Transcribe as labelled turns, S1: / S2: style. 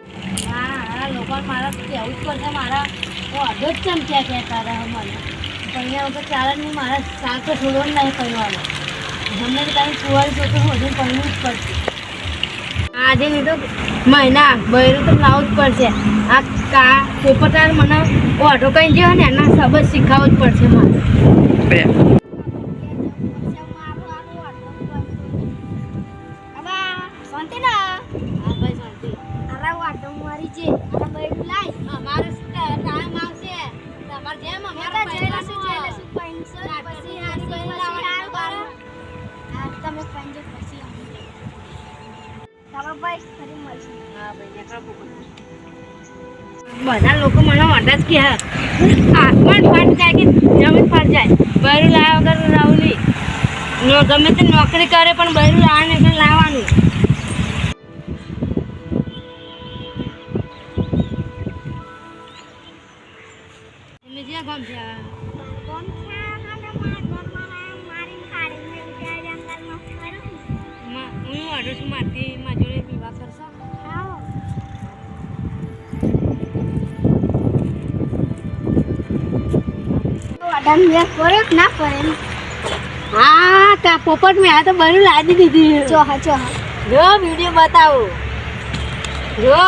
S1: હા હા મારા જ પડશે મારા અડધો જ ચમચ્યા કહેતા હતા મને પણ અહીંયા વગર ચાલે મારા શાક તો છોડવો જ નહીં કરવાનો ગમે તે પડવું જ પડશે. આજે નહીં તો મહિના બહેરું તો લાવવું જ પડશે. આ કા પોપટાર મને ઓઢો કઈ જે ને એના સબજ શીખવવું જ પડશે મારે. શાંતિ ના છે. અરે ભાઈ લાઈ અમારે ટાઈમ આવશે. તમાર જેમ અમારે શું છે. શું પૈસો પછી હારી કોઈ લાવવાનું કરો. તમે પંજો પછી તમારા ભાઈ ફરી મળશે. હા ભાઈ નેકળો બધા લોકો મને માટે જ કે આસમાન ફાટ જાય કે જમીન ફાટ જાય? બહેરું લાવ્યા વગર રહું નહીં. ગમે તે નોકરી કરે પણ બહેરું લાવવાનું એટલે લાવવાનું. ગામ છે આ? માં- હું વાઢું છું મારથી મારી જોડે વિવાહ કરશો? હા કા પોપટ મેં આ તો બરું લાદી દીધી.
S2: ચોહા ચોહા
S1: જો વીડિયો બતાવો. જો.